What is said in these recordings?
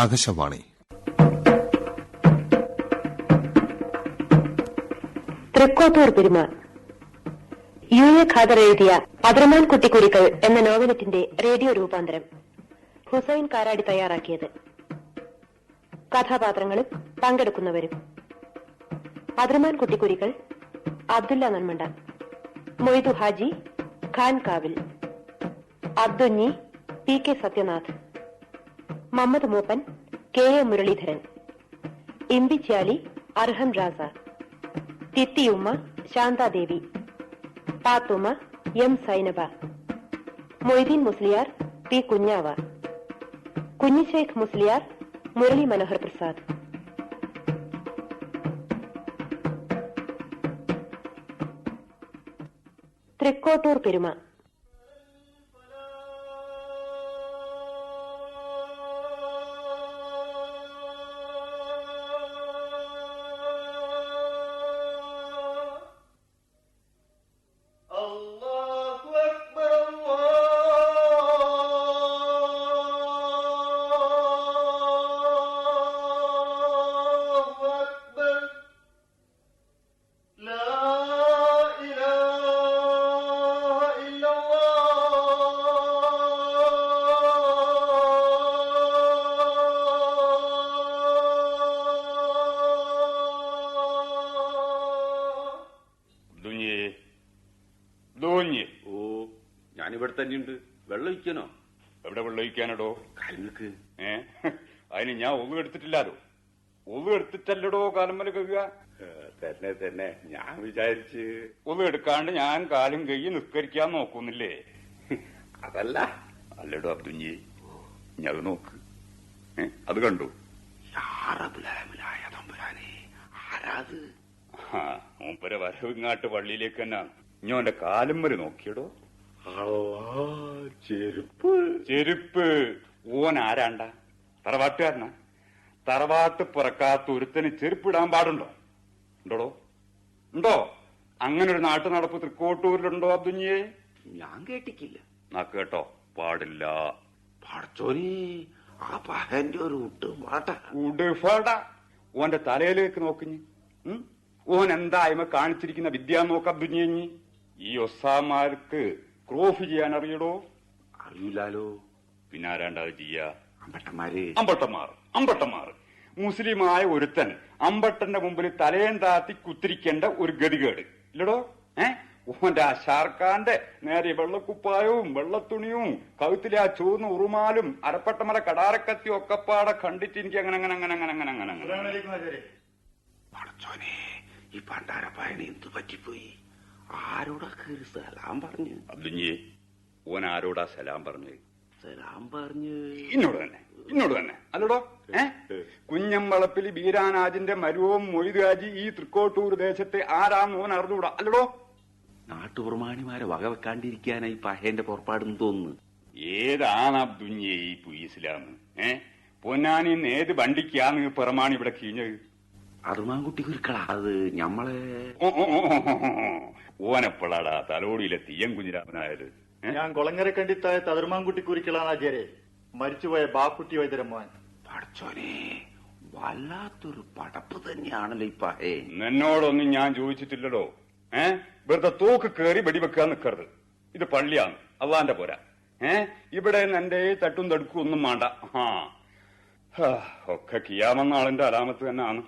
ആകാശവാണി. തൃക്കോട്ടൂർ പെരുമ. U A Khader എഴുതിയ അബ്രമാൻ കുട്ടിക്കുരുക്കൾ എന്ന നോവലറ്റിന്റെ റേഡിയോ രൂപാന്തരം. ഹുസൈൻ കാരാടി തയ്യാറാക്കിയത്. കഥാപാത്രങ്ങളും പങ്കെടുക്കുന്നവരും. Abraman കുട്ടിക്കുരികൾ Abdulla Nanmanda Moythu Haji Khan Kavil. Abdunhi P K Sathyanath. Mammad Mooppan K A Muralidharan Imbichali അർഹം രാസ തിത്തിയുമ്മ ശാന്താദേവി പാത്തുമ്മ എം സൈനബ മൊയ്തീൻ മുസ്ലിയാർ പി കുഞ്ഞാവ കുഞ്ഞിശേഖ് മുസ്ലിയാർ മുരളി മനോഹർ പ്രസാദ്. തൃക്കോട്ടൂർ പെരുമ ഏ? അതിന് ഞാൻ ഒന്നും എടുത്തിട്ടില്ലാലോ? ഒന്നും എടുത്തിട്ടല്ലടോ കാലമ്മൽ കഴിയുക? തന്നെ തന്നെ. ഞാൻ വിചാരിച്ച് ഒന്നും എടുക്കാണ്ട് ഞാൻ കാലും കൈ നിസ്കരിക്കാൻ നോക്കുന്നില്ലേ? അതല്ല. അല്ലടോ അബ്ദുഞ്ഞി ഞാൻ നോക്ക്. അത് കണ്ടു. ആരാത് മൂപ്പര വരവിങ്ങാട്ട് പള്ളിയിലേക്ക് തന്നെ. ഞാൻ കാലം വരെ നോക്കിയടോ. ചെരുപ്പ്. ചെരുപ്പ്. ഓൻ ആരാണ്ട? തറവാട്ടുകാരനാ? തറവാട്ട് പുറക്കാത്ത ഒരുത്തന് ചെരുപ്പിടാൻ പാടുണ്ടോ? ഉണ്ടോടോ? ഉണ്ടോ? അങ്ങനെ ഒരു നാട്ടു നടപ്പ് തൃക്കോട്ടൂരിലുണ്ടോ അബ്ദുഞ്ഞിയെ? ഞാൻ കേട്ടിക്കില്ല. നാ കേട്ടോ പാടില്ല. പാടച്ചോരി ആ പഹന്റെ ഒരു ഉട്ട് പാട്ട ഉടുഫട ഓന്റെ തലയിലേക്ക് നോക്കിഞ്ഞ്? ഓൻ എന്താ അയമ കാണിച്ചിരിക്കുന്ന വിദ്യ നോക്ക അബ്ദുഞ്ഞി ഈ ഒസാമാർക്ക് ക്രോഫ് ചെയ്യാൻ അറിയടോ അറിയില്ലാലോ. പിന്നെ ആരാണ്ടത് ചെയ്യാ? അമ്പട്ടന്മാര്. അമ്പട്ടന്മാർ അമ്പട്ടന്മാർ. മുസ്ലിമായ ഒരുത്തൻ അമ്പട്ടന്റെ മുമ്പിൽ തലയും താത്തി കുത്തിരിക്കേണ്ട ഒരു ഗതികേട്. ഇല്ലടോ? ഏ? ഓന്റെ ആ ഷാർഖാന്റെ നേരെ വെള്ളക്കുപ്പായവും വെള്ളത്തുണിയും കഴുത്തിലെ ആ ചുവന്ന ഉറുമാലും അരപ്പട്ടമല കടാരക്കത്തി ഒക്കെപ്പാടെ കണ്ടിട്ട് എനിക്ക് അങ്ങനെ അങ്ങനെ അങ്ങനെ അങ്ങനെ അങ്ങനെ അങ്ങനെ അങ്ങനെ. പടച്ചോനെ ഈ പണ്ടാര എന്തു എന്ത് പറ്റിപ്പോയി? ആരോടാ കയറി സലാം പറഞ്ഞു. അബ്ദുഞ്ഞി ഓൻ ആരോടാ സലാം പറഞ്ഞത് പറഞ്ഞ് ഇന്നോട് തന്നെ ഇന്നോട് തന്നെ. അല്ലടോ ഏ? കുഞ്ഞമ്പളപ്പിൽ ബീരാനാജിന്റെ മരുവും മൊയ്തുകാജി ഈ തൃക്കോട്ടൂർ ദേശത്തെ ആരാന്ന് ഓൻ അറിഞ്ഞുകൂടാ? അല്ലടോ. നാട്ടുപ്രമാണിമാരെ വക വെക്കാണ്ടിരിക്കാനായി പഹേന്റെ പുറപ്പാടെന്ന് തോന്നുന്നു. ഏതാണ് അബ്ദുഞ്ഞേ ഈ ഇസ്ലാം ഏ? പൊന്നാനി ഏത് വണ്ടിക്കാന്ന് പിറമാണി ഇവിടെ കീഞ്ഞത്. അറുമാൻകുട്ടി കുരുക്കളാ അത് ഞമ്മളെ. ഓനെപ്പോഴാടാ തലോടിയിലെ തീയം കുഞ്ഞിരാമനായത്? ഞാൻ കൊളങ്ങര കണ്ടിത്തായ തതിർമാൻകുട്ടി കുരിക്കളാണാചാരെ മരിച്ചുപോയ ബാക്കുട്ടി വൈദ്യരമ്മോൻ. പടച്ചോനെ വല്ലാത്തൊരു പടപ്പ് തന്നെയാണല്ലോ ഈ പഹേ. എന്നോടൊന്നും ഞാൻ ചോദിച്ചിട്ടില്ലടോ. ഏ? വെറുതെ തൂക്ക് കേറി വെടിവെക്കാൻ നിക്കരുത്. ഇത് പള്ളിയാണ്. അള്ളാന്റെ പോരാ. ഏ? ഇവിടെ എന്റെ തട്ടും തടുക്കും ഒന്നും വേണ്ട ആ ഒക്കെ കിയാമെന്ന ആളിന്റെ അലാമത്ത് തന്നെയാണ്.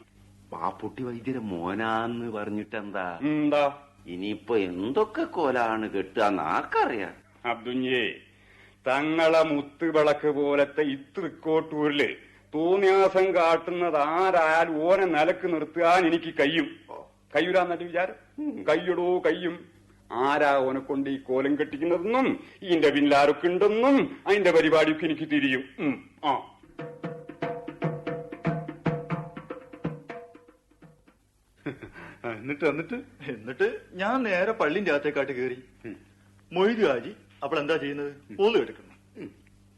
പാപ്പുട്ടി വൈദ്യരെ മോനാന്ന് പറഞ്ഞിട്ടെന്താ? എന്താ? ഇനിയിപ്പോ എന്തൊക്കെ കോലാണ് കെട്ടുക ആർക്കറിയാം? അബ്ദുഞ്ഞേ തങ്ങളെ മുത്തുവിളക്ക് പോലത്തെ ഇത്തൃക്കോട്ടൂരിൽ തോന്നിയാസം കാട്ടുന്നത് ആരായാലും ഓനെ നിലയ്ക്ക് നിർത്താൻ എനിക്ക് കയ്യും കയ്യൂരാന്നല്ല വിചാരം? കയ്യടോ കയ്യും. ആരാ ഓനെ കൊണ്ട് ഈ കോലം കെട്ടിക്കുന്നതെന്നും ഇതിന്റെ പിന്നിലാരൊക്കെ ഉണ്ടെന്നും അതിന്റെ പരിപാടിയൊക്കെ എനിക്ക് തിരിയും. ആ. എന്നിട്ട് എന്നിട്ട്? എന്നിട്ട് ഞാൻ നേരെ പള്ളിന്റെ അകത്തേക്കാട്ട് കയറി മൊയ്തു അപ്പോൾ എന്താ ചെയ്യുന്നത്? പൊതു എടുക്കണം.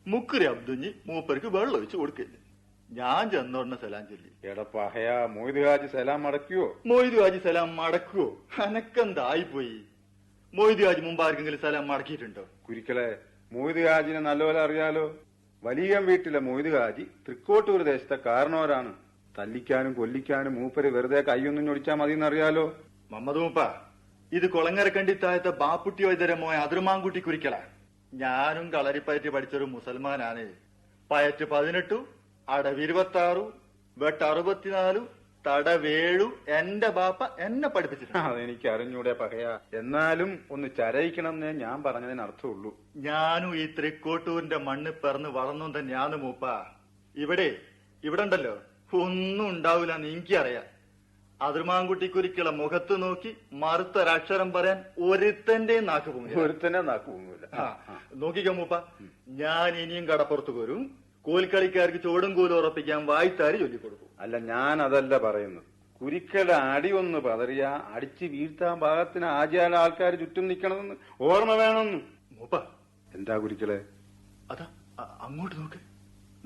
മുക്കുരി അബ്ദുഞ്ഞി മൂപ്പർക്ക് വെള്ളം ഒഴിച്ച് കൊടുക്കില്ല ഞാൻ ചെന്നോടനെ സലാം ചൊല്ലി. എടാ പഹയ മൊയ്തുകാജി സലാം മടക്കുവോ മൊയ്തു ആജി സലാം മടക്കുവോ അനക്കെന്തായിപ്പോയി? മൊയ്തു ആജി മുമ്പ് ആർക്കെങ്കിലും സലാം മടക്കിയിട്ടുണ്ടോ കുരിക്കളെ മൊയ്തുകാജിനെ നല്ലപോലെ അറിയാലോ. വലിയ വീട്ടിലെ മൊയ്തുകാജി തൃക്കോട്ടൂർ ദേശത്തെ കാരണവരാണ്. തല്ലിക്കാനും കൊല്ലിക്കാനും മൂപ്പര് വെറുതെ കൈയൊന്നും ഒടിച്ചാൽ മതി എന്നറിയാലോ മമ്മദ് മൂപ്പ ഇത് കൊളങ്ങരക്കണ്ടി താഴത്തെ ബാപ്പുട്ടി വൈദ്യരെ മോയ അതിർമാൻകുട്ടി കുരിക്കല. ഞാനും കളരിപ്പയറ്റ് പഠിച്ചൊരു മുസൽമാനാണ്. പയറ്റ് പതിനെട്ടു അടവ് ഇരുപത്തി ആറു വെട്ട് അറുപത്തിനാലു തടവേഴു എന്റെ ബാപ്പ എന്നെ പഠിപ്പിച്ചിട്ടുണ്ട്. അതെനിക്ക് അറിഞ്ഞൂടെ പകയാ. എന്നാലും ഒന്ന് ചരയിക്കണമെന്നേ ഞാൻ പറഞ്ഞതിന് അർത്ഥമുള്ളൂ ഞാനും ഈ തൃക്കോട്ടൂരിന്റെ മണ്ണ് പിറന്ന് വളർന്നു തന്നെയാണ് മൂപ്പ. ഇവിടെ ഇവിടെ ഉണ്ടല്ലോ. ഒന്നും ഉണ്ടാവില്ല എന്ന് എനിക്കറിയാം. അതിർമാൻകുട്ടിക്കുരിക്കുള്ള മുഖത്ത് നോക്കി മറുത്തൊരക്ഷരം പറയാൻ ഒരുത്തന്റെ നാക്ക് പൊങ്ങി ഒരുത്തന്നെ നാക്ക് പൊങ്ങൂല നോക്കിക്കോ മൂപ്പ. ഞാൻ ഇനിയും കടപ്പുറത്ത് വരും കോൽക്കളിക്കാർക്ക് ചോടും കോലും ഉറപ്പിക്കാൻ വായ്ത്താരി ചൊല്ലിക്കൊടുക്കും. അല്ല ഞാൻ അതല്ല പറയുന്നത്. കുരിക്കട അടി ഒന്ന് പതറിയ അടിച്ച് വീഴ്ത്താൻ ഭാഗത്തിന് ആചാര ആൾക്കാർ ചുറ്റും നിക്കണമെന്ന് ഓർമ്മ വേണമെന്ന്. മൂപ്പ. എന്താ കുരിക്കളെ അതാ അങ്ങോട്ട് നോക്ക്.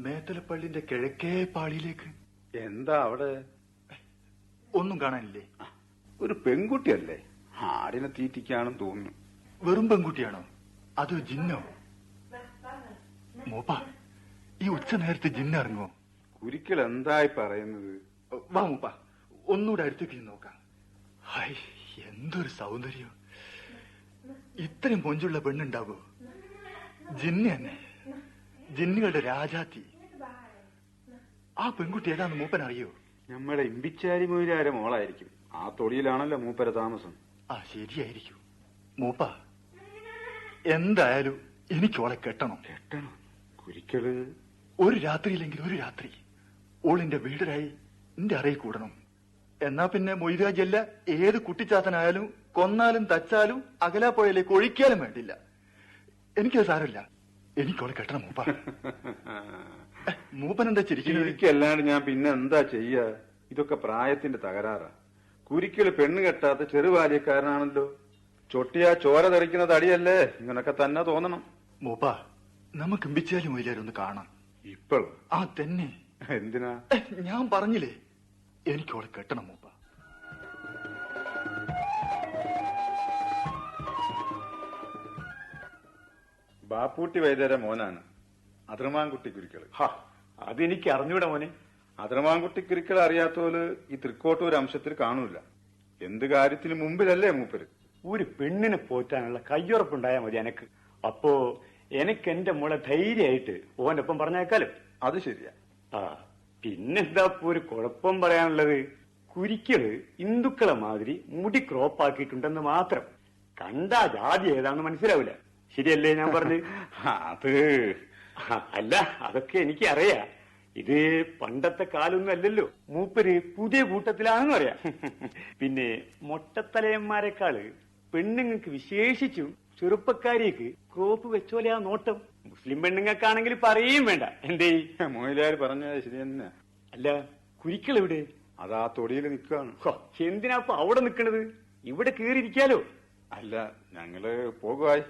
മേത്തലപ്പള്ളിന്റെ കിഴക്കേ പാളിയിലേക്ക്. എന്താ അവിടെ? ഒന്നും കാണാനില്ലേ? ഒരു പെൺകുട്ടിയല്ലേ? ആടിനെ തീറ്റിക്കാണെന്ന് തോന്നുന്നു. വെറും പെൺകുട്ടിയാണോ? അതോ ജിന്നോ? മോപ്പാ ഈ ഉച്ച നേരത്തെ ജിന്ന ഇറങ്ങുമോ കുരിക്കൽ എന്തായി പറയുന്നത്? വാ മൂപ്പ ഒന്നുകൂടെ അടുത്തേക്ക് നോക്കാം. ഹായ് എന്തൊരു സൗന്ദര്യം. ഇത്രയും പൊഞ്ചുള്ള പെണ്ണുണ്ടാവോ? ജിന്ന തന്നെ. ജിന്നുകളുടെ രാജാത്തി ആ പെൺകുട്ടി ഏതാന്ന് മൂപ്പൻ അറിയോ നമ്മുടെ ഇമ്പിച്ചാരി മൊയിലാരെ മോളായിരിക്കും. ആ തൊടിയിലാണല്ലോ മൂപ്പര താമസം. ആ ശരിയായിരിക്കും. മൂപ്പ എന്തായാലും എനിക്ക് ഓളെ കെട്ടണം. കെട്ടണം? കുരിക്കൾ? ഒരു രാത്രിയില്ലെങ്കിൽ ഒരു രാത്രി. ഓളിന്റെ വീടരായി എന്റെ അറയിൽ കൂടണം. എന്നാ പിന്നെ മൊയ്താജല്ല ഏത് കുട്ടിച്ചാത്തനായാലും കൊന്നാലും തച്ചാലും അകലാപ്പുഴയിലേക്ക് ഒഴിക്കാനും വേണ്ടില്ല. എനിക്കത് സാരമില്ല. എനിക്കോളെ കെട്ടണം മൂപ്പ. മൂപ്പൻ എന്താ ചിരിക്കുന്നത്? എനിക്കല്ലാണ്ട് ഞാൻ പിന്നെ എന്താ ചെയ്യ? ഇതൊക്കെ പ്രായത്തിന്റെ തകരാറാ. കുരിക്കൽ പെണ്ണ് കെട്ടാത്ത ചെറുബാല്യക്കാരനാണല്ലോ ചൊട്ടിയാ ചോര തെറിക്കുന്ന തടിയല്ലേ ഇങ്ങനൊക്കെ തന്നെ തോന്നണം. മൂപ്പ നമുക്ക് ഇമ്പിച്ചാലും മൊയ്ലാരൊന്ന് കാണാം. ഇപ്പോൾ ആ തന്നെ. എന്തിനാ? ഏ, ഞാൻ പറഞ്ഞില്ലേ? എനിക്കോളെ കെട്ടണം മൂപ്പ. ബാപ്പൂട്ടി വൈദ്യരെ മോനാണ്. അതിർമാൻകുട്ടി ഹാ അതെനിക്ക് അറിഞ്ഞൂടെ മോനെ. അതിർമാൻകുട്ടി കുരിക്കൾ അറിയാത്തോൽ ഈ തൃക്കോട്ടൂർ അംശത്തിൽ കാണൂല. എന്ത് കാര്യത്തിന് മുമ്പിലല്ലേ മൂപ്പര്? ഒരു പെണ്ണിനെ പോറ്റാനുള്ള കയ്യുറപ്പുണ്ടായാ മതി എനക്ക്. അപ്പോ എനിക്ക് എന്റെ മോളെ ധൈര്യമായിട്ട് ഓന്റെ ഒപ്പം പറഞ്ഞേക്കാലും. അത് ശരിയാ. ആ പിന്നെന്താ ഒരു കുഴപ്പം പറയാനുള്ളത്? കുരിക്കൾ ഹിന്ദുക്കളെ മാതിരി മുടി ക്രോപ്പാക്കിയിട്ടുണ്ടെന്ന് മാത്രം. കണ്ടാ ജാതി ഏതാണെന്ന് മനസ്സിലാവില്ല ശരിയല്ലേ ഞാൻ പറഞ്ഞു അത് അല്ല അതൊക്കെ എനിക്ക് അറിയാം ഇത് പണ്ടത്തെ കാലൊന്നും അല്ലല്ലോ. മൂപ്പര് പുതിയ കൂട്ടത്തിലാണെന്ന് അറിയാം പിന്നെ മൊട്ടത്തലയന്മാരെക്കാൾ പെണ്ണുങ്ങൾക്ക് വിശേഷിച്ചും ചെറുപ്പക്കാരിക്ക് ക്രോപ്പ് ആ നോട്ടം. മുസ്ലിം പെണ്ണുങ്ങൾക്കാണെങ്കിൽ പറയും വേണ്ട. എന്തേ? മൊയിലാർ പറഞ്ഞത് ശരി തന്നെ. അല്ല കുരിക്കൾ എവിടെ? അതാ തൊടിയിൽ നിൽക്കാണ്. ഹോ, എന്തിനാ അപ്പൊ അവിടെ നിൽക്കണത്? ഇവിടെ കേറിയിരിക്കാലോ? അല്ല ഞങ്ങൾ പോകുവായി.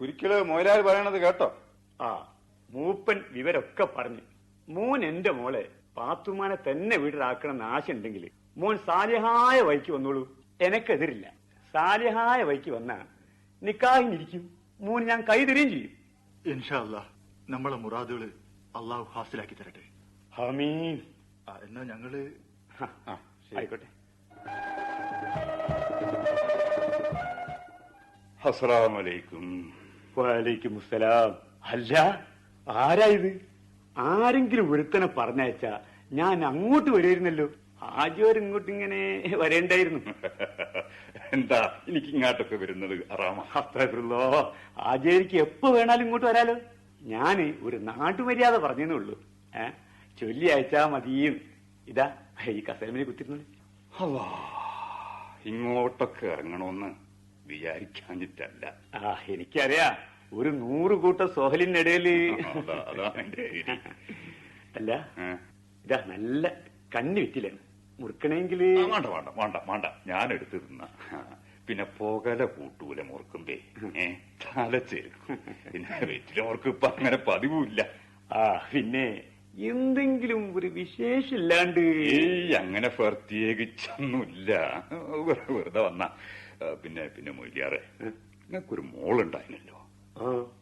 കുരിക്കൾ മൊയിലാർ പറയണത് കേട്ടോ. ആ മൂപ്പൻ വിവരൊക്കെ പറഞ്ഞു. മോൻ എന്റെ മോളെ പാത്തുമാനെ തന്നെ വീട്ടിലാക്കണം ആശയുണ്ടെങ്കിൽ മോൻ സാലിഹായ വഴിക്ക് വന്നോളൂ. എനക്കെതിരില്ല. സാലിഹായ വഴിക്ക് വന്നാ നിക്കാഹിനിരിക്കും. മോൻ ഞാൻ കൈ തരുകയും ചെയ്യും. ഇൻഷാല്ല നമ്മളെ മുറാദുകൾ അള്ളാഹു ഹാസിലാക്കി തരട്ടെ. ഹമീൻ ആ, എന്നാ ഞങ്ങൾ. ആയിക്കോട്ടെ. അസ്സലാമലൈക്കും വാലൈക്കും അസ്സലാം അല്ല ആരാ ഇത് ആരെങ്കിലും ഒരുത്തനെ പറഞ്ഞയച്ചാ ഞാൻ അങ്ങോട്ട് വരുമായിരുന്നല്ലോ ആദ്യം ഇങ്ങോട്ട് ഇങ്ങനെ വരേണ്ടായിരുന്നു. എന്താ എനിക്ക് ഇങ്ങോട്ടൊക്കെ വരുന്നത്? അറാമ ആദ്യം എനിക്ക് എപ്പോ വേണാലും ഇങ്ങോട്ട് വരാലോ. ഞാൻ ഒരു നാട്ടുമര്യാദ പറഞ്ഞേ ഉള്ളൂ. ഏ? ചൊല്ലി അയച്ചാ മതിയും. ഇതാ ഈ കസേമിനെ കുത്തിരുന്നത്. അല്ലാ, ഇങ്ങോട്ടൊക്കെ ഇറങ്ങണമെന്ന് വിചാരിക്കാഞ്ഞിട്ടല്ല. ആ എനിക്കറിയാ. ഒരു നൂറ് കൂട്ട ഐഡിയ. അല്ല ഇതാ നല്ല കണ്ണി വിറ്റില്ലേ? മുറുക്കണെങ്കിൽ വേണ്ട വേണ്ട വേണ്ട വേണ്ട. ഞാൻ എടുത്തിരുന്ന പിന്നെ പുകല കൂട്ടൂല മുറുക്കുമ്പേ. തല പിന്നെ വെറ്റില മുറുക്ക് ഇപ്പൊ അങ്ങനെ പതിവില്ല ആ പിന്നെ എന്തെങ്കിലും ഒരു വിശേഷില്ലാണ്ട് ഏയ് അങ്ങനെ പ്രത്യേകിച്ചൊന്നുമില്ല. വെറു- വെറുതെ വന്ന. പിന്നെ പിന്നെ മൊയ്ലിയാറെ നിങ്ങൾക്കൊരു മോളുണ്ടായിരുന്നല്ലോ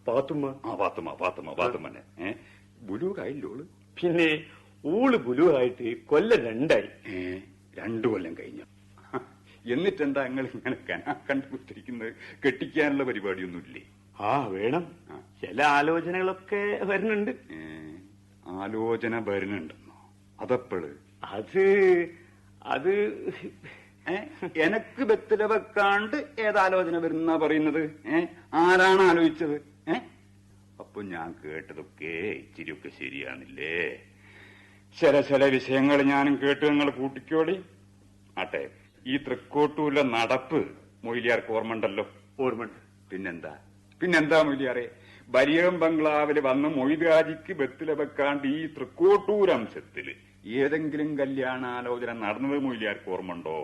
പാത്തുമ്മ ആ പാത്തുമ്മ പാത്തുമ്മ പാത്തുമ്മനെ ഏ? ബുലൂകായില്ലോൾ പിന്നെ ഊൾ ബുലുവായിട്ട് കൊല്ലം രണ്ടായി. രണ്ടു കൊല്ലം കഴിഞ്ഞു. എന്നിട്ടെന്താ നിങ്ങൾ ഇങ്ങനെ കനാ കണ്ടുപിടിച്ചിരിക്കുന്നത്? കെട്ടിക്കാനുള്ള പരിപാടിയൊന്നുമില്ലേ? ആ വേണം. ചില ആലോചനകളൊക്കെ വരുന്നുണ്ട്. ആലോചന വരുന്നുണ്ടെന്നോ? അതപ്പോൾ? അത് അത് എനക്ക് ബത്തില വെക്കാണ്ട് ഏതാലോചന വരുന്ന പറയുന്നത്? ഏ? ആരാണ് ആലോചിച്ചത്? ഏ? അപ്പൊ ഞാൻ കേട്ടതൊക്കെ ഇച്ചിരിയൊക്കെ ശരിയാണില്ലേ? ചില ചില വിഷയങ്ങൾ ഞാനും കേട്ട് നിങ്ങൾ കൂട്ടിക്കോളി. ആട്ടെ ഈ തൃക്കോട്ടൂല നടപ്പ് മൊയ്ലിയാർക്ക് ഓർമ്മണ്ടല്ലോ ഓർമ്മ പിന്നെന്താ? പിന്നെന്താ മൊയ്ലിയാറെ? ബരിയം ബംഗ്ലാവിൽ വന്ന് മൊയ്താജിക്ക് ബത്തില വെക്കാണ്ട് ഈ തൃക്കോട്ടൂരംശത്തിൽ ഏതെങ്കിലും കല്യാണാലോചന നടന്നത് മൊയ്ലിയാർക്ക് ഓർമ്മണ്ടോ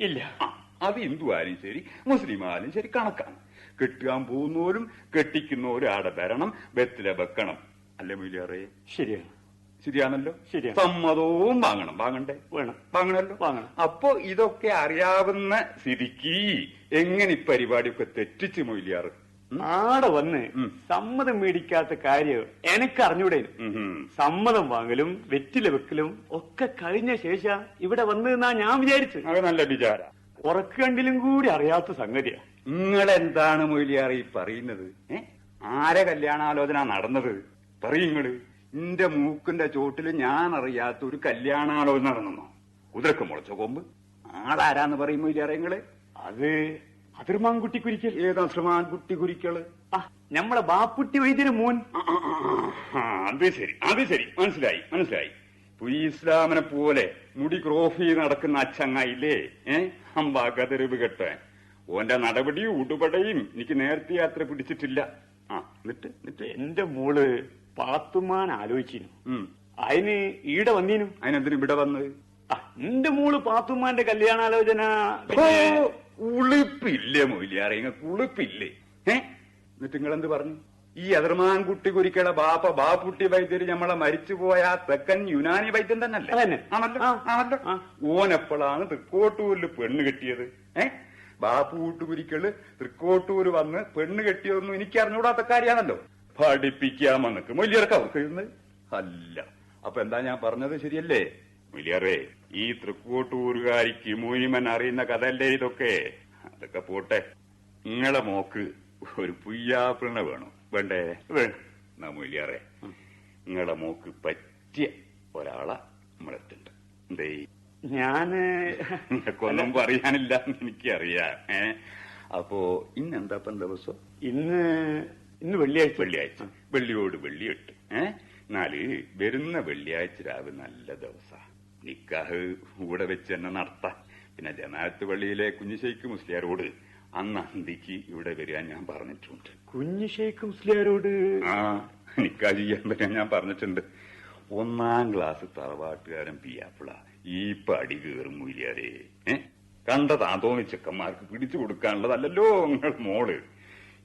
ഇല്ല. അത് ഹിന്ദു ആയാലും ശരി മുസ്ലിം ആയാലും ശരി കണക്കാണ്. കെട്ടാൻ പോകുന്നവരും കെട്ടിക്കുന്നവരും ആടെ വരണം ബത്തില വെക്കണം. അല്ലേ മൊയ്ലിയാറെ ശരിയാണ്. ശരിയാണല്ലോ? ശരിയാണ്. സമ്മതവും വാങ്ങണം. വാങ്ങണ്ടേ? വേണം. വാങ്ങണല്ലോ വാങ്ങണം. അപ്പോ ഇതൊക്കെ അറിയാവുന്ന സ്ഥിതിക്ക് എങ്ങനെ ഈ പരിപാടിയൊക്കെ തെറ്റിച്ച് മൊയ്ലിയാറ്? ആടെ വന്ന്. സമ്മതം മേടിക്കാത്ത കാര്യം എനക്ക് അറിഞ്ഞൂടെ ഉം ഉം. സമ്മതം വാങ്ങലും വെറ്റില വെക്കലും ഒക്കെ കഴിഞ്ഞ ശേഷം ഇവിടെ വന്നതെന്നാ ഞാൻ വിചാരിച്ചു അത് നല്ല വിചാര. ഉറക്കണ്ടിലും കൂടി അറിയാത്ത സംഗതിയാ. നിങ്ങളെന്താണ് എന്താണ് ഈ പറയുന്നത് ആരെ കല്യാണാലോചന നടന്നത്? പറയുങ്ങൾ എന്റെ മൂക്കിന്റെ ചോട്ടിൽ ഞാൻ അറിയാത്ത ഒരു കല്യാണാലോചന നടന്നോ കുതിരക്ക് മുളച്ച കൊമ്പ്. ആളാരാന്ന് പറയും മൊയ്ലിയാറെ നിങ്ങൾ അത് അതിർമാൻകുട്ടി കുരിക്കൽ ഏതാ ശ്രമാൻ കുട്ടി കുരിക്കൾ ആ നമ്മളെ ബാപ്പുട്ടി വൈദ്യര് മോൻ. അത് ശരി അത് ശരി. മനസ്സിലായി മനസ്സിലായി. പുലി ഈ ഇസ്ലാമിനെ പോലെ മുടി ക്രോഫി നടക്കുന്ന അച്ചങ്ങായില്ലേ? ഏ? അമ്പാ കതിറിവ് കെട്ടാൻ ഓന്റെ നടപടിയും ഉടുപടയും എനിക്ക് നേരത്തെ യാത്ര പിടിച്ചിട്ടില്ല. ആ എന്നിട്ട് എന്നിട്ട്? എന്റെ മോൾ പാത്തുമാൻ ആലോചിച്ചിരുന്നു. അതിന് ഈടെ വന്നീനു. അതിനെന്തിനു ഇവിടെ വന്നത്? ആ, എന്റെ മോൾ പാത്തുമാന്റെ കല്യാണാലോചന ഉളുപ്പില്ലേ മൊയ്ലിയാറെ? ഇങ്ങ കുളിപ്പില്ലേ? ഏ? എന്നിട്ട് നിങ്ങൾ എന്ത് പറഞ്ഞു? ഈ അതിർമാൻകുട്ടി കുരിക്കയുടെ ബാപ്പ ബാപ്പുട്ടി വൈദ്യർ നമ്മളെ മരിച്ചുപോയ ആ തെക്കൻ യുനാനി വൈദ്യൻ തന്നല്ലേ. ആണല്ലോ. ആണല്ലോ. ഓനെപ്പോഴാണ് തൃക്കോട്ടൂരിൽ പെണ്ണ് കെട്ടിയത്. ഏ? ബാപ്പുട്ട് കുരിക്കൾ തൃക്കോട്ടൂര് വന്ന് പെണ്ണ് കെട്ടിയതൊന്നും എനിക്ക് അറിഞ്ഞൂടാത്ത കാര്യമാണല്ലോ. പഠിപ്പിക്കാമെന്നൊക്കെ മൊയ്ലിയർക്ക് അവർക്ക് അല്ല. അപ്പൊ എന്താ ഞാൻ പറഞ്ഞത് ശരിയല്ലേ? മൊയ്ലിയറേ ഈ തൃക്കോട്ടൂരുകാരിക്ക് മൂനിമൻ അറിയുന്ന കഥല്ലേ ഇതൊക്കെ? അതൊക്കെ പോട്ടെ. നിങ്ങളെ മോക്ക് ഒരു പുയ്യാപ്പിളിനെ വേണം? വേണ്ടേ? വേണം. എന്നാ മൊയ്ലിയാറെ നിങ്ങളെ മോക്ക് പറ്റിയ ഒരാളെ നമ്മളെത്തുണ്ട് എന്തേ? ഞാൻ നിങ്ങൾക്കൊന്നും പറയാനില്ല എനിക്കറിയാം. ഏ? അപ്പോ ഇന്ന് എന്താപ്പം ദിവസം? ഇന്ന് ഇന്ന് വെള്ളിയാഴ്ച. വെള്ളിയാഴ്ച. വെള്ളിയോട് വെള്ളിയിട്ട്. ഏ? എന്നാൽ വരുന്ന വെള്ളിയാഴ്ച രാവിലെ നല്ല ദിവസാ. നിക്കാഹ് കൂടെ വെച്ച് തന്നെ നടത്താം. പിന്നെ ജമാഅത്ത് പള്ളിയിലെ കുഞ്ഞിശൈക്ക് മുസ്ലിയാരോട് അന്ന് അന്തിക്ക് ഇവിടെ വരിക ഞാൻ പറഞ്ഞിട്ടുണ്ട്. കുഞ്ഞു ഷേഖ് മുസ്ലിയാരോട്? ആ നിക്കാഹ് ചെയ്യാൻ പറ്റാൻ ഞാൻ പറഞ്ഞിട്ടുണ്ട്. ഒന്നാം ക്ലാസ് തറവാട്ടുകാരൻ പിയാപ്പിള ഈ പടി കയറും മൂലിയാരേ ഏ? കണ്ട താന്തോന്നി ചെക്കന്മാർക്ക് പിടിച്ചു കൊടുക്കാനുള്ളതല്ലല്ലോ നിങ്ങൾ മോൾ.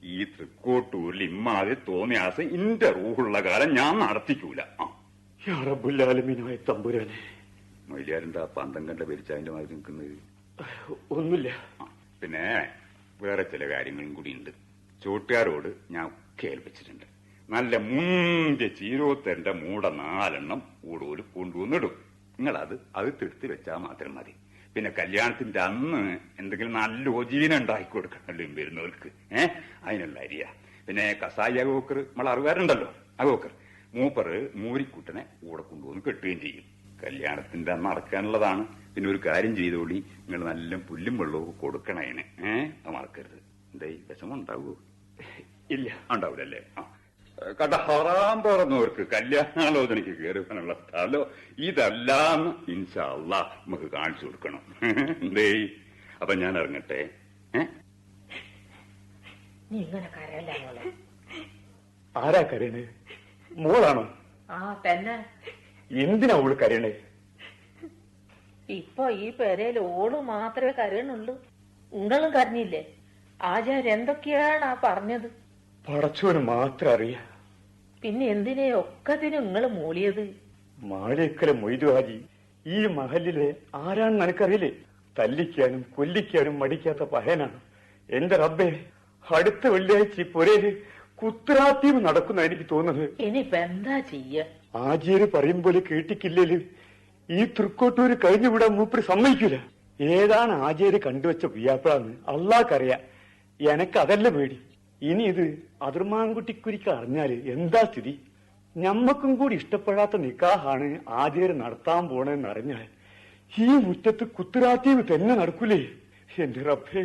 ഈ തൃക്കോട്ടൂരിൽ ഇമ്മാതിരി തോന്നിയാസം ഇന്റെ റൂഹുള്ള കാലം ഞാൻ നടത്തിക്കൂല. ആ. റബ്ബുല്ലാലമീനായ തമ്പുരാനെ. മൊയ്ലിയാരെന്താ പന്തം കണ്ട ഭരിച്ചതിന്റെ മാതിരി നിൽക്കുന്നത്. ഒന്നുമില്ല. പിന്നെ വേറെ ചില കാര്യങ്ങളും കൂടി ഉണ്ട്. ചൂട്ടുകാരോട് ഞാൻ കേൾപ്പിച്ചിട്ടുണ്ട് ഏൽപ്പിച്ചിട്ടുണ്ട്. നല്ല മുന്തിയ ചീരോത്തന്റെ മൂട നാലെണ്ണം ഊടൂര് കൊണ്ടുവന്നിടും. നിങ്ങൾ അത് തിരുത്തി വെച്ചാൽ മാത്രം മതി. പിന്നെ കല്യാണത്തിന്റെ അന്ന് എന്തെങ്കിലും നല്ല ഉപജീവനം ഉണ്ടാക്കി കൊടുക്കണല്ലോ വരുന്നവർക്ക്. ഏഹ് അതിനുള്ള അരിയ. പിന്നെ കസായി അഗോക്കർ നമ്മൾ അറിവാറുണ്ടല്ലോ അഗോക്കർ മൂപ്പറ് മൂരിക്കുട്ടനെ കൂടെ കൊണ്ടുവന്ന് കെട്ടുകയും ചെയ്യും. കല്യാണത്തിന്റെ അന്ന് അറക്കാനുള്ളതാണ് പിന്നെ ഒരു കാര്യം ചെയ്തോളി നിങ്ങൾ നല്ല പുല്ലും വെള്ളവും കൊടുക്കണം അതിന്. ഏഹ് അത് മറക്കരുത്. എന്തേ ഈ വിഷമം ഉണ്ടാവുമോ ഇല്ല. ഉണ്ടാവില്ലല്ലേ? ആ. കണ്ട ഹറാം പറഞ്ഞവർക്ക് കല്യാണാലോചനയ്ക്ക് കയറുവാനുള്ള സ്ഥലം ഇതല്ലാന്ന് ഇൻഷല്ല നമുക്ക് കാണിച്ചു കൊടുക്കണം. എന്തേ? അപ്പൊ ഞാൻ ഇറങ്ങട്ടെ. ആരാ കരയണേ? മോളാണോ? ആ തന്നെ എന്തിനാ ഓൾ കരയണേ? ഇപ്പൊ ഈ പെരയിൽ ഓൾ മാത്രമേ കരയണുള്ളൂ. ഉങ്ങളും കരഞ്ഞില്ലേ? ആചാര്യ എന്തൊക്കെയാണ് ആ പറഞ്ഞത്? പടച്ചോന് മാത്രം അറിയാ. പിന്നെ എന്തിനെ ഒക്കത്തിന് നിങ്ങൾ മൂളിയത്? മാളിയക്കര മൊയ്തു ഹാജി ഈ മഹലിലെ ആരാണെന്ന് എനിക്കറിയില്ലേ തല്ലിക്കാനും കൊല്ലിക്കാനും മടിക്കാത്ത പഹയനാണ് എന്റെ റബ്ബെ അടുത്ത വെള്ളിയാഴ്ച പുരയിൽ കുത്തരാത്തീവ് നടക്കുന്ന എനിക്ക് തോന്നുന്നത്. ഇനിയിപ്പെന്താ ചെയ്യ? ആചാര്യ പറയും പോലെ കേട്ടിക്കില്ലേൽ? ഈ തൃക്കോട്ടൂര് കഴിഞ്ഞുവിടാൻ മൂപ്പര് സമ്മതിക്കൂല. ഏതാണ് ആചാര്യ കണ്ടുവച്ച പിയാപ്പിളാന്ന് അള്ളാക്കറിയാ. എനക്ക് അതല്ല പേടി. ഇനി ഇത് അതിർമാൻകുട്ടിക്കുരിക്ക് അറിഞ്ഞാൽ എന്താ സ്ഥിതി? ഞമ്മക്കും കൂടി ഇഷ്ടപ്പെടാത്ത നിക്കാഹാണ് ആചാര്യ നടത്താൻ പോണെന്ന് അറിഞ്ഞാൽ ഈ മുറ്റത്ത് കുത്തുരാത്തീവ് തന്നെ നടക്കൂലേ? എന്റെ റബ്ബേ.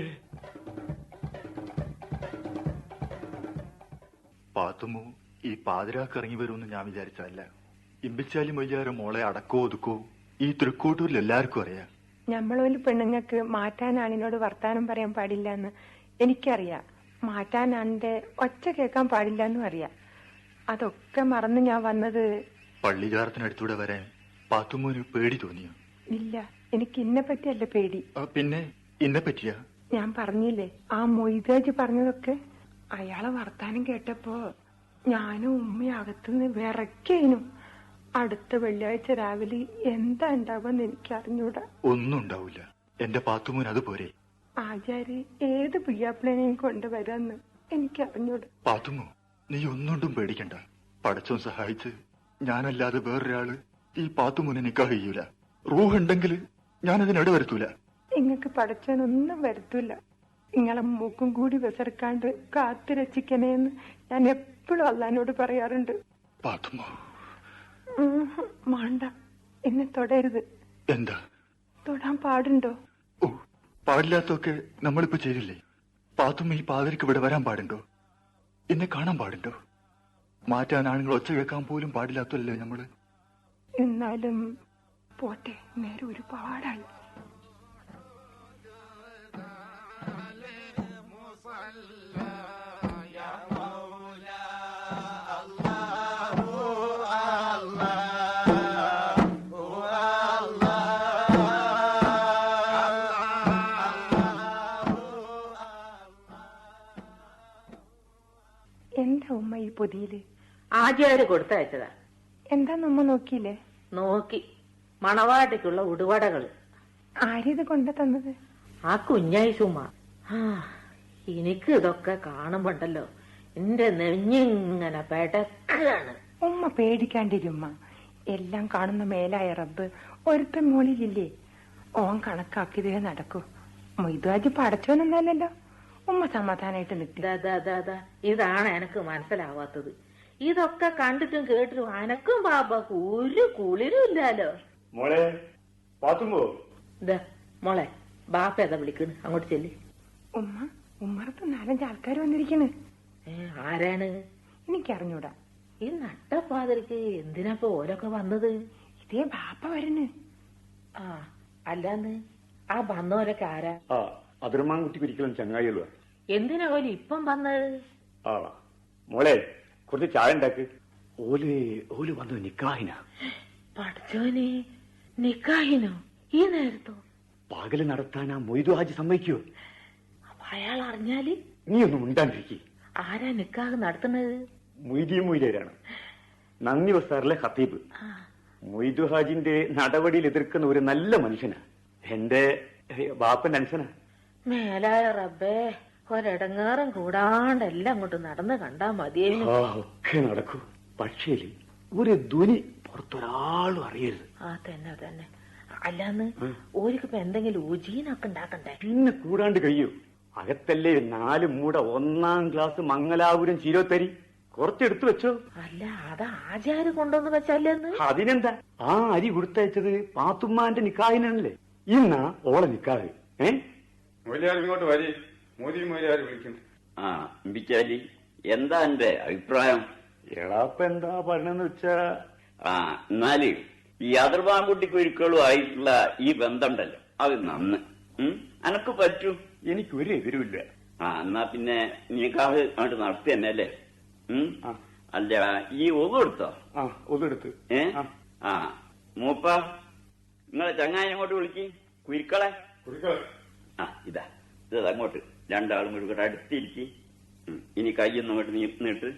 പാത്തുമ്മു ഈ പാതിരാക്കിറങ്ങി വരുമെന്ന് ഞാൻ വിചാരിച്ചതല്ല. ഇമ്പിച്ചാലി മൊയ്യാറ് മോളെ അടക്കോ ഒതുക്കോ? ഈ തൃക്കോട്ടൂരിൽ എല്ലാവർക്കും അറിയാം. നമ്മളൊരു പെണ്ണുങ്ങൾക്ക് മാറ്റാനാണിനോട് വർത്താനം പറയാൻ പാടില്ല എന്ന് എനിക്കറിയാം മാറ്റാനാണിന്റെ ഒച്ച കേൾക്കാൻ പാടില്ല എന്നും അറിയാം. അതൊക്കെ മറന്ന് ഞാൻ വന്നത് പള്ളിജാറത്തിനടുത്തൂടെ വരാൻ പാത്തുമോന് പേടി തോന്നിയോ? ഇല്ല എനിക്ക് ഇന്നെ പറ്റിയല്ല പേടി. പിന്നെ ഇന്നെ പറ്റിയാ? ഞാൻ പറഞ്ഞില്ലേ ആ മൊയ്തേജ് പറഞ്ഞതൊക്കെ? അയാളെ വർത്താനം കേട്ടപ്പോ ഞാനും ഉമ്മയും അകത്തുനിന്ന് വിറക്കേനും അടുത്ത വെള്ളിയാഴ്ച രാവിലെ എന്താ ഉണ്ടാവുമെന്ന് എനിക്ക് അറിഞ്ഞൂടാ ഒന്നും ഉണ്ടാവില്ല എന്റെ പാത്തുമോൻ അത് പോരെ. ആചാരി ഏത് പിയ്യാപ്പിളനെയും കൊണ്ടുവരാന്ന് എനിക്ക് അറിഞ്ഞൂടാ പാത്തുമോ നീ ഒന്നുകൊണ്ടും പേടിക്കണ്ട. പടച്ചോൻ സഹായിച്ച് ഞാനല്ലാതെ വേറൊരാൾ ഈ പാത്തുമോനെ നിക്കാ കഴിയൂല റൂഹ് ഉണ്ടെങ്കിൽ ഞാനതിനിട വരുത്തൂല. ഇങ്ങക്ക് പടച്ചോനൊന്നും വരുത്തൂല. നിങ്ങളെ മൂക്കും കൂടി വിസർക്കാണ്ട് കാത്തു രക്ഷിക്കണേന്ന് ഞാൻ എപ്പോഴും അള്ളഹാനോട് പറയാറുണ്ട്. പാത്തുമോ മാണ്ട. എന്നെ തൊടരുത്. എന്താ? തൊടാൻ പാടുണ്ടോ? ഓ പാടില്ലാത്തൊക്കെ നമ്മളിപ്പോ ചെയ്തില്ലേ? പാത്തും ഈ പാതിരിക്ക് ഇവിടെ വരാൻ പാടുണ്ടോ? എന്നെ കാണാൻ പാടുണ്ടോ? മാറ്റാൻ ആണുങ്ങൾ ഒച്ച കേൾക്കാൻ പോലും പാടില്ലാത്തല്ലേ നമ്മൾ എന്നാലും പോട്ടെ നേരെ ഒരുപാടായി പൊതിയിൽ? അവർ കൊടുത്തയച്ചതാ എന്താ നമ്മ നോക്കിയില്ലേ? നോക്കി. മണവാട്ടിക്കുള്ള ഉടുവടകൾ. ആരിത് കൊണ്ടു തന്നത്? ആ കുഞ്ഞായി സുമ ആ എനിക്ക് ഇതൊക്കെ കാണുമ്പോണ്ടല്ലോ. എന്റെ നെഞ്ഞിങ്ങനെ പെടക്കാണ്. ഉമ്മ പേടിക്കാണ്ടിരുമ്മ. എല്ലാം കാണുന്ന മേലായ റബ്ബ് ഒരുത്തൻ മോളിലില്ലേ? ഓൻ കണക്കാക്കിയതേ നടക്കൂ. മൊയ്തുവാജ് പടച്ചോനൊന്നല്ലല്ലോ ഉമ്മ സമാധാനായിട്ട് നിൽക്കും ദാ, ദാ, ദാ, ദാ. ഇതാണ് എനക്ക് മനസ്സിലാവാത്തത്. ഇതൊക്കെ കണ്ടിട്ടും കേട്ടിട്ടും അനക്കും ബാബക്ക് ഒരു കുളിരും ഇല്ലാലോ. മോളെ പാത്തുമ്പോ മോളെ ബാപ്പ ഏതാ വിളിക്കണ്? അങ്ങോട്ട് ചെല്ലി. ഉമ്മ ഉമ്മറത്ത് നാലഞ്ച് ആൾക്കാർ വന്നിരിക്കണ്. ഏ ആരാണ്? എനിക്കറിഞ്ഞൂടാ. ഈ നട്ടപ്പാതിരിക്ക് എന്തിനാപ്പൊ ഓരൊക്കെ വന്നത്? ഇതേ ബാപ്പ വരണ്. ആ അല്ലാന്ന്? ആ വന്നോരൊക്കെ ആരാ? അതിർമാൻകുട്ടി ഒരിക്കലും ചങ്ങായികളുവാ എന്തിനാ ഓലി ഇപ്പം വന്നത്? ആ മോളെ കുറച്ച് ചായ ഉണ്ടാക്ക്. ഓൽ ഓൽ വന്നു നിക്കാഹിന. പഠിച്ചോനെ നിക്കാഹിനോ? ഈ നേരത്തോ? പകൽ നടത്താൻ ആ മൊയ്തു ഹാജി സമ്മതിക്കോ? അപ്പൊ അയാൾ അറിഞ്ഞാൽ? നീ ഒന്നും ഉണ്ടാണ്ടിരിക്കി ആരാ നിക്കാഹ് നടത്തുന്നത്? മൊയ്തിയും മൊയ്തേരാണ്. നന്ദി ബസാറിലെ ഹത്തീബ് മൊയ്തു ഹാജിന്റെ നടപടിയിൽ എതിർക്കുന്ന ഒരു നല്ല മനുഷ്യനാ. എന്റെ ബാപ്പന്റെ അനുസനാ മേലായ റബ്ബേ. ഒരിടങ്ങാറും കൂടാണ്ട് എല്ലാം അങ്ങോട്ട് നടന്ന് കണ്ടാ മതിയേനു ഒക്കെ നടക്കൂ. പക്ഷേ ഒരു ധ്വനി പുറത്തൊരാളും അറിയരുത്. ആ തന്നെ തന്നെ. അല്ലാന്ന് ഓരിക്കിപ്പോ എന്തെങ്കിലും ഉജീനൊക്കെ ഉണ്ടാക്കണ്ടേ? പിന്നെ കൂടാണ്ട് കഴിയൂ. അകത്തല്ലേ നാല് മൂട ഒന്നാം ക്ലാസ് മംഗലാപുരം ചീരോത്തരി. കുറച്ചെടുത്തു വെച്ചോ. അല്ല അത് ആചാര് കൊണ്ടുവന്ന് വെച്ചല്ലെന്ന്? അതിനെന്താ? ആ അരി കൊടുത്തയച്ചത് പാത്തുമ്മാന്റെ നിക്കാഹിനല്ലേ ഇന്നാ ഓളെ നിക്കാഹ്. ഏ? ഇങ്ങോട്ട് വരി. മോദി മൊയ്ലിയാർ വിളിക്കുന്നു ആ അമ്പിച്ചാലി എന്താ എന്റെ അഭിപ്രായം? എളാപ്പ എന്താ പറഞ്ഞെന്ന് വെച്ചാ? ആ എന്നാൽ ഈ അതിർവാൻകുട്ടിക്ക് ഒരിക്കലും ആയിട്ടുള്ള ഈ ബന്ധമുണ്ടല്ലോ. അത് നന്ന്. അനക്ക് പറ്റൂ? എനിക്കൊരു എതിരുമില്ല. ആ എന്നാ പിന്നെ നിക്കാഹ് അങ്ങോട്ട് നടത്തി തന്നെ അല്ലേ അല്ല ഈ ഒതു എടുത്തോ? ആ ഒതെടുത്ത് ഏ? ആ. ആ. മൂപ്പ നിങ്ങളെ ചങ്ങായി അങ്ങോട്ട് വിളിക്ക്. കുരുക്കളെ. ആ ഇതാ. ഇതാ അങ്ങോട്ട്. രണ്ടാളും കൂടി അടുത്തിരിക്കും. ഇനി കയ്യൊന്നും അങ്ങോട്ട് നീട്ട്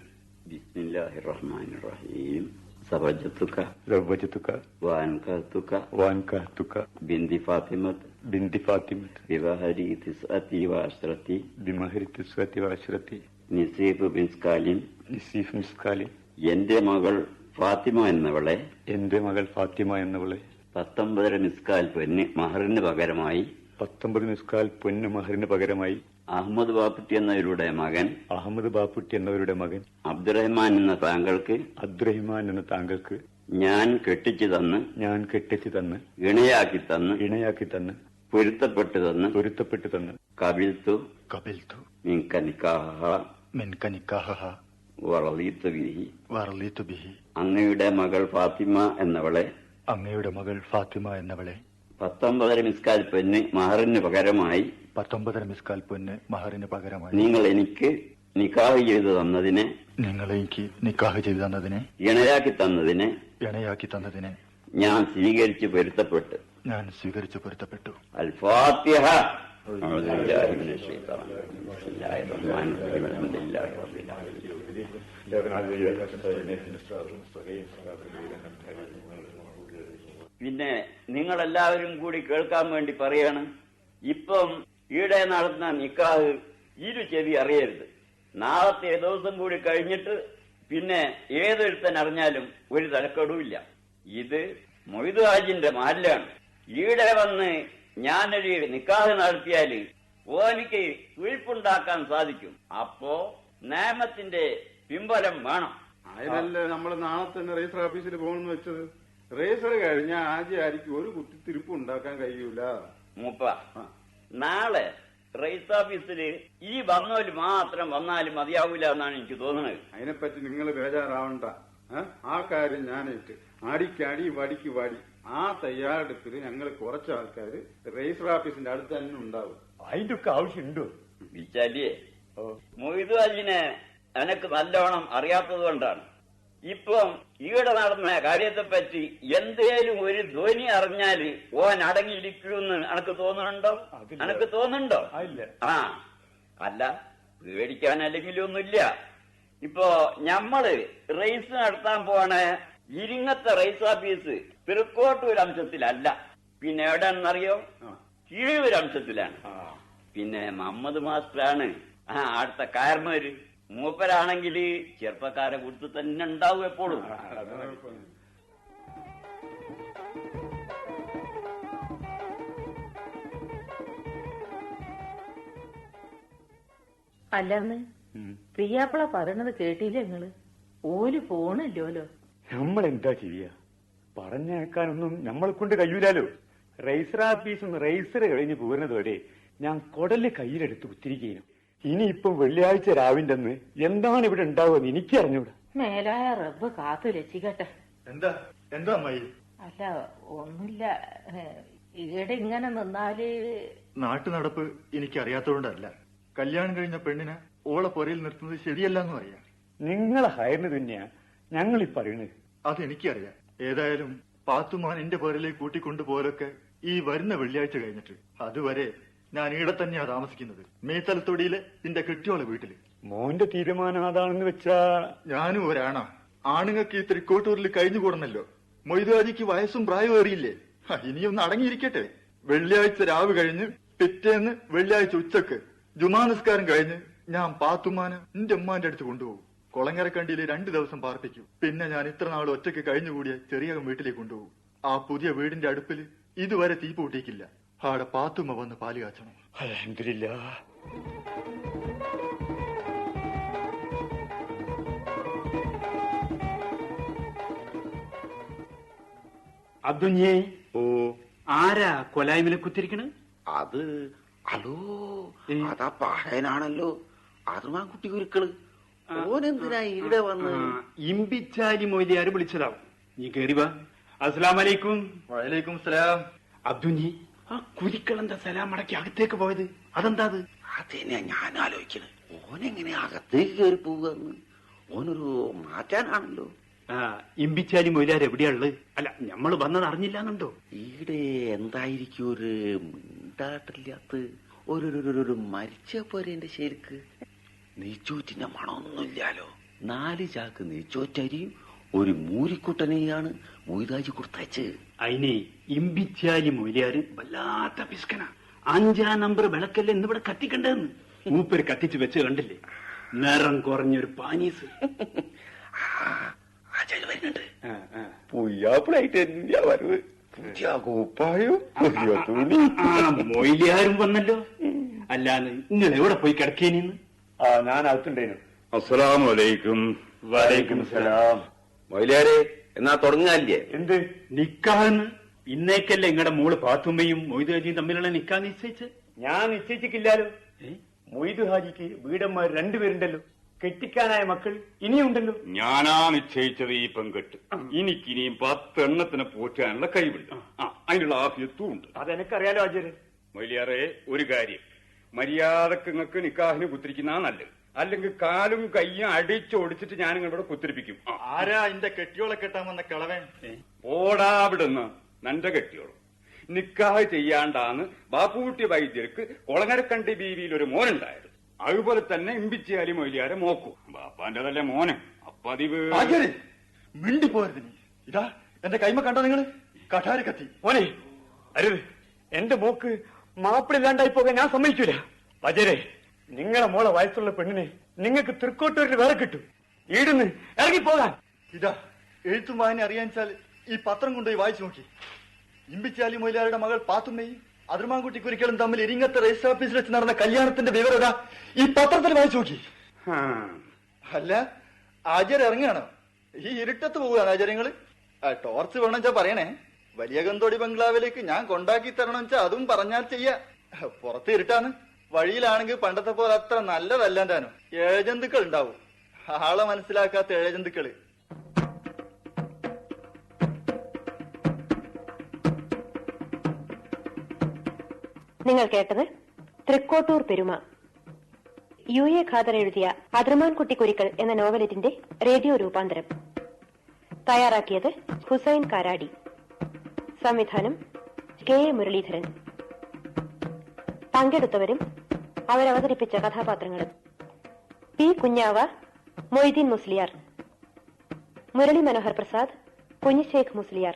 ബിസ്മില്ലാഹിർ റഹ്മാനിർ റഹീം സബജത്തുക ലവ്വജത്തുക്ക വാൻകത്തുക വാൻകാത്തുക്ക ബിന്ദി ഫാത്തിമത്ത് ബിന്ദി ഫാത്തിമത്ത് ബിവഹരി തിസ്അതി വഅശ്റതി ബിമഹരി തിസ്വത്തി വാശ്രത്തി നിസീഫ് ബിൻസ്കാലിൻ നിസീഫ് മിസ്കാലി എന്റെ മകൾ ഫാത്തിമ എന്നവളെ എന്റെ മകൾ ഫാത്തിമ എന്നവളെ പത്തൊമ്പതര മിസ്കാൽ പൊന്ന് മഹറിന് പകരമായി. പത്തൊമ്പത് മിസ്കാൽ പൊന്ന് മഹറിന് പകരമായി. അഹമ്മദ് ബാപ്പുട്ടി എന്നവരുടെ മകൻ അഹമ്മദ് ബാപ്പുട്ടി എന്നവരുടെ മകൻ അബ്ദുറഹ്മാൻ എന്ന താങ്കൾക്ക് അബ്ദുറഹ്മാൻ എന്ന താങ്കൾക്ക് ഞാൻ കെട്ടിച്ചു തന്ന് ഞാൻ കെട്ടിച്ചു തന്ന് ഇണയാക്കി തന്ന് ഇണയാക്കി തന്ന് പൊരുത്തപ്പെട്ടു തന്ന് പൊരുത്തപ്പെട്ടു തന്ന്. കബിൽത്തു കബിൽത്തു മിൻക നിക്കാഹ മിൻക നിക്കാഹ വറളീത്തു ബിഹി ബിഹി. അങ്ങയുടെ മകൾ ഫാത്തിമ എന്നവളെ അങ്ങയുടെ മകൾ ഫാത്തിമ എന്നവളെ. പത്തൊമ്പതര മിസ്കാൽ പെണ്ണ് മഹറിന് പകരമായി പത്തൊമ്പതര മിസ്കാൽ പൊന്ന് മഹറിന് പകരമായി. നിങ്ങൾ എനിക്ക് നിക്കാഹ് ചെയ്തു തന്നതിനെ നിങ്ങൾ എനിക്ക് നിക്കാഹ് ചെയ്തു തന്നതിനെ ഇണയാക്കി തന്നതിനെ ഇണയാക്കി തന്നതിനെ ഞാൻ സ്വീകരിച്ച് പൊരുത്തപ്പെട്ടു. ഞാൻ സ്വീകരിച്ച് പൊരുത്തപ്പെട്ടു. അൽഫാത്തിഹ. പിന്നെ നിങ്ങളെല്ലാവരും കൂടി കേൾക്കാൻ വേണ്ടി പറയാണ് ഇപ്പം ഈടെ നടത്തുന്ന നിക്കാഹ് ഇരു ചെവി അറിയരുത്. നാളത്തെ ദിവസം കൂടി കഴിഞ്ഞിട്ട് പിന്നെ ഏതൊരുത്തൻ അറിഞ്ഞാലും ഒരു തലക്കെടുവില്ല. ഇത് മൊയ്തു ഹാജിന്റെ മാലിലാണ് ഈടെ വന്ന് ഞാനൊരു നിക്കാഹ് നടത്തിയാൽ ഓനിക്ക് കുഴിപ്പുണ്ടാക്കാൻ സാധിക്കും. അപ്പോ നിയമത്തിന്റെ പിമ്പലം വേണം. അതിനല്ലേ നമ്മൾ നാളെ തന്നെ രജിസ്റ്റർ ഓഫീസിൽ പോകണമെന്ന് വെച്ചത്? രജിസ്റ്റർ കഴിഞ്ഞാൽ ആദ്യം ആയിരിക്കും ഒരു കുത്തി തിരുപ്പ് ഉണ്ടാക്കാൻ കഴിയൂല. മൂപ്പ നാളെ റൈസ് ഓഫീസിൽ ഈ വന്നവര് മാത്രം വന്നാലും മതിയാവില്ല എന്നാണ് എനിക്ക് തോന്നുന്നത് അതിനെപ്പറ്റി നിങ്ങൾ ബേജാറാവണ്ട. ആ കാര്യം ഞാനിട്ട് അടിക്കടി വടിക്ക് വടി. ആ തയ്യാറെടുപ്പിൽ ഞങ്ങൾ കുറച്ച് ആൾക്കാർ രജിസ്റ്റർ ഓഫീസിന്റെ അടുത്ത് തന്നെ ഉണ്ടാവും. അതിന്റെ ഒക്കെ ആവശ്യമുണ്ടോ വിച്ചാലിയെ മൊയ്തുവാജിനെ എനക്ക് നല്ലോണം അറിയാത്തത് കൊണ്ടാണ്. ഇപ്പം ഈടെ നടന്ന കാര്യത്തെ പറ്റി എന്തേലും ഒരു ധ്വനി അറിഞ്ഞാൽ ഓൻ അടങ്ങിയിരിക്കുമെന്ന് എനക്ക് തോന്നുന്നുണ്ടോ? അനക്ക് തോന്നുന്നുണ്ടോ. ആ. അല്ല പേടിക്കാൻ അല്ലെങ്കിലും ഒന്നുമില്ല ഇപ്പോ ഞമ്മൾ റേസ് നടത്താൻ പോണ ഇരിങ്ങത്തെ റേസ് ഓഫീസ് തൃക്കോട്ടൂർ അംശത്തിലല്ല പിന്നെ എവിടെയാണെന്നറിയോ? കിഴിയൂർ അംശത്തിലാണ് പിന്നെ മുഹമ്മദ് മാസ്റ്ററാണ് ആ അടുത്ത കാരണവര് മൂപ്പരാണെങ്കിൽ ചെറുപ്പക്കാരെ കൊടുത്ത് തന്നെ ഉണ്ടാവും എപ്പോഴും. അല്ലാന്ന് പ്രിയാപ്പിള പറയണത് കേട്ടില്ലേ നിങ്ങൾ? ഓൽ പോണല്ലോലോ നമ്മൾ എന്താ ചെയ്യ? പറഞ്ഞേക്കാനൊന്നും നമ്മളെ കൊണ്ട് കഴിയൂലോ റൈസർ ആഫീസ് റൈസർ കഴിഞ്ഞ് പോരുന്നത് വരെ ഞാൻ കൊടൽ കയ്യിലെടുത്ത് കുത്തിരിക്കുകയും ഇനിയിപ്പം വെള്ളിയാഴ്ച രാവിന്റെ അന്ന് എന്താണ് ഇവിടെ ഉണ്ടാവുമെന്ന് എനിക്ക് അറിഞ്ഞൂടാ. മേലായ റബ്ബ് കാത്തു രക്ഷിക്കട്ടെ. എന്താ? എന്താ അമ്മായി? അല്ല ഒന്നുമില്ല. ഈടെ ഇങ്ങനെ നിന്നാൽ നാട്ടു നടപ്പ് എനിക്ക് അറിയാത്തതുകൊണ്ടല്ല കല്യാണം കഴിഞ്ഞ പെണ്ണിനെ ഓളെ പുരയിൽ നിർത്തുന്നത് ശരിയല്ല എന്ന് പറയാം. നിങ്ങളെ ഹയറിന് തന്നെയാ ഞങ്ങൾ ഈ പറയണത്. അതെനിക്കറിയാം. ഏതായാലും പാത്തുമാൻ എന്റെ പേരിലേക്ക് കൂട്ടിക്കൊണ്ടുപോലൊക്കെ ഈ വരുന്ന വെള്ളിയാഴ്ച കഴിഞ്ഞിട്ട്. അതുവരെ ഞാൻ ഇവിടെ തന്നെയാ താമസിക്കുന്നത്. മേത്തലത്തൊടിയിലെ നിന്റെ കെട്ടിയോളെ വീട്ടിൽ. മോന്റെ തീരുമാനം അതാണെന്ന് വെച്ചാ ഞാനും ഒരാണാ. ആണുങ്ങൾക്ക് ഈ തൃക്കോട്ടൂരിൽ കഴിഞ്ഞുകൂടണല്ലോ മൊയ്തുവാജിക്ക് വയസ്സും പ്രായവും ഏറിയില്ലേ ഹ, ഇനിയൊന്ന് അടങ്ങിയിരിക്കട്ടെ. വെള്ളിയാഴ്ച രാവ് കഴിഞ്ഞ് പിറ്റേന്ന് വെള്ളിയാഴ്ച ഉച്ചയ്ക്ക് ജുമാ നിസ്കാരം കഴിഞ്ഞ് ഞാൻ പാത്തുമാനെ എന്റെ ഉമ്മാന്റെ അടുത്ത് കൊണ്ടുപോകും. കൊളങ്ങരക്കണ്ടിയിൽ രണ്ടു ദിവസം പാർപ്പിക്കും. പിന്നെ ഞാൻ ഇത്ര നാൾ ഒറ്റയ്ക്ക് കഴിഞ്ഞുകൂടിയ ചെറിയ വീട്ടിലേക്ക് കൊണ്ടുപോകും. ആ പുതിയ വീടിന്റെ അടുപ്പിൽ ഇതുവരെ തീ പൂട്ടിയിക്കില്ല ആടെ പാത്തുമ്മ വന്ന് പാൽ കാച്ചണം അൽഹംദുലില്ലാ. അബ്ദുഞ്ഞേ. ഓ. ആരാ കൊലായ്മയിലെ കുത്തിരിക്കണ്? അത് അലോ അതാ പാടയനാണല്ലോ അതുമാ കുട്ടി കുരുക്കൾ. ഓനെന്തിനാ ഇവിടെ വന്ന്? ഇമ്പിച്ചാലി മൊയ്ലിയാര് വിളിച്ചതാവും. നീ കേറിവാ അസ്സലാം വലൈക്കും വലൈക്കും സലാം അബ്ദുഞ്ഞി ആ കുരിക്കൾ എന്താ സലാം മടക്കി അകത്തേക്ക് പോയത് അതെന്താ അത് അതന്നെയാ ഞാൻ ആലോചിക്കുന്നത് ഓനെങ്ങനെ അകത്തേക്ക് കയറി പോവുകയെന്ന് ഓനൊരു മാറ്റാനാണല്ലോ. ആ ഇമ്പിച്ചാലി മൊയിലാർ എവിടെയാ ഉള്ളത്? അല്ല നമ്മൾ വന്നത് അറിഞ്ഞില്ലാന്നുണ്ടോ? ഈടെ എന്തായിരിക്കും ഒരു മിണ്ടാട്ടില്ലാത്ത ഒരു ഒരു- ഒരു- മരിച്ച മരിച്ച പോരേന്റെ ശരിക്ക്? നെയ്ച്ചോറ്റിന്റെ മണമൊന്നുമില്ലാലോ? നാല് ചാക്ക് നെയ്ച്ചോറ്റരിയും ഒരു മൂരിക്കുട്ടനെയാണ് മൊയ്താജി കൊടുത്തയച്ച് അതിനെ ഇമ്പിച്ചാലി മൊയ്ലിയാര് വല്ലാത്ത പിസ്കന. അഞ്ചാം നമ്പർ വിളക്കല്ലേ ഇന്നിവിടെ കത്തിക്കണ്ടെന്ന് മൂപ്പര് കത്തിച്ച് വെച്ച് കണ്ടില്ലേ? നിറം കുറഞ്ഞൊരു പാനീസ്. മൊയിലാരും വരുന്നുണ്ട്. ആ, ആ. പുയ്യാപ്പിളായിട്ട് എന്തിയാ വരവ്. പുതിയ കുപ്പായോ പുതിയ തുണി. ആ മൊയിലിയാരും വന്നല്ലോ. അല്ലാന്ന് നിങ്ങൾ എവിടെ പോയി കിടക്കേനിന്ന്? ആ ഞാൻ അകത്തുണ്ടേനു. അസ്സലാമു അലൈക്കും. വലൈക്കും സലാം. മൊയിലാരെ എന്നാ തുടങ്ങാല്ലേ? എന്ത്? നിക്കാന്ന് ഇന്നേക്കല്ലേ ഇങ്ങടെ മോൾ പാത്തുമ്മയും മൊയ്തുകാജിയും തമ്മിലുള്ള നിക്കാ നിശ്ചയിച്ച് ഞാൻ നിശ്ചയിച്ചിട്ടില്ലാലോ? മൊയ്തു ഹാജിക്ക് വീടന്മാർ രണ്ടുപേരുണ്ടല്ലോ. കെട്ടിക്കാനായ മക്കൾ ഇനിയുണ്ടല്ലോ. ഞാനാ നിശ്ചയിച്ചത് ഈ പെൺകെട്ട്. എനിക്കിനിയും പത്തെണ്ണത്തിനെ പോറ്റാനുള്ള കഴിവുണ്ട്. അതിനുള്ള ആഫിയത്തും ഉണ്ട് അതെനക്കറിയാലോ ആചാര്യ മൊയ്ലിയാറെ ഒരു കാര്യം. മര്യാദയ്ക്ക് നിങ്ങൾക്ക് നിക്കാഹിന് കുത്തിരിക്കുന്ന നല്ലത്. അല്ലെങ്കിൽ കാലും കയ്യും അടിച്ചോടിച്ചിട്ട് ഞാൻ ഇവിടെ കുത്തിരിപ്പിക്കും. ആരാ എന്റെ കെട്ടിയോളെ കെട്ടാൻ വന്ന കിളവൻ? ഓടാ വിടുന്ന് നന്റെ കെട്ടിയോളും. നിക്കാഹ് ചെയ്യാണ്ടാന്ന് ബാപ്പുകുട്ടി വൈദ്യർക്ക് കൊളങ്ങരക്കണ്ടി ബീവിയിൽ ഒരു മോനുണ്ടായത്. അതുപോലെ തന്നെ ഇമ്പിച്ചാലി മൊയ്ലിയാരെ മോക്കു. ബാപ്പാന്റെതല്ലേ മോന്. അപ്പതിവ്. മിണ്ടി പോരുത് നീ. ഇതാ എന്റെ കൈമ കണ്ടോ നിങ്ങൾ? കഠാരി കത്തി. മോനെ അരുത്. എന്റെ മോക്ക് മാപ്പിളില്ലാണ്ടായി പോകാൻ ഞാൻ സമ്മതിക്കൂല. അജരെ നിങ്ങളെ മോളെ വയസ്സുള്ള പെണ്ണിനെ നിങ്ങൾക്ക് തൃക്കോട്ടൂരിൽ വേറെ കിട്ടും. ഈടുന്ന് ഇറങ്ങിപ്പോകാൻ ഇതാ എഴുത്തും വായന അറിയാൻച്ചാൽ ഈ പത്രം കൊണ്ടുപോയി വായിച്ചു നോക്കി. ഇമ്പിച്ചാലി മൊയിലാരുടെ മകൾ പാത്തുമ്മയും അതിർമാൻകുട്ടി കുരിക്കലും തമ്മിൽ ഇരിങ്ങത്തെ രജിസ്റ്റർ ഓഫീസിൽ വെച്ച് നടന്ന കല്യാണത്തിന്റെ വിവരത ഈ പത്രത്തിൽ വായിച്ചു നോക്കി. അല്ല ആചാര്യ ഇറങ്ങുകയാണോ? ഈ ഇരുട്ടത്ത് പോവുകയാണ് ആചാര്യങ്ങൾ? ടോർച്ച് വേണം വെച്ചാ പറയണേ. വലിയ ഗന്തോടി ബംഗ്ലാവിലേക്ക് ഞാൻ കൊണ്ടാക്കി തരണം വെച്ചാ അതും പറഞ്ഞാൽ ചെയ്യാ. പുറത്ത് ഇരുട്ടാണ്. വഴിയിലാണെങ്കിൽ പണ്ടത്തെ പോലെ അത്ര നല്ലതല്ല താനും ഏഴജന്തുക്കൾ ഉണ്ടാവും. ആളെ മനസ്സിലാക്കാത്ത ഏഴജന്തുക്കൾ. നിങ്ങൾ കേട്ടത് തൃക്കോട്ടൂർ പെരുമ. യു എ ഖാദർ എഴുതിയ കുട്ടി കുട്ടിക്കുരിക്കൾ എന്ന നോവലറ്റിന്റെ റേഡിയോ രൂപാന്തരം. തയ്യാറാക്കിയത് ഹുസൈൻ കാരാടി. സംവിധാനം കെ എ മുരളീധരൻ. പങ്കെടുത്തവരും അവരവതരിപ്പിച്ച കഥാപാത്രങ്ങളും. P. Kunjava Moideen Musliyar Murali Manohar Prasad Kunhisekh Musliyar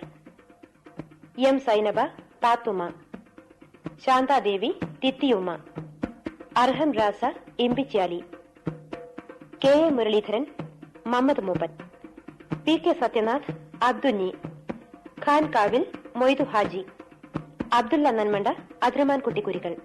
M. Zainaba Pathumma Shantadevi Thithiyumma Arham Raza Imbichali K. A. Muraleedharan Mammad Mooppan P. K. Sathyanath Abdunni Khan Kavil Moidu Haji Abdulla Nanmanda അതിരമാൻ കുട്ടിക്കുരികൾ.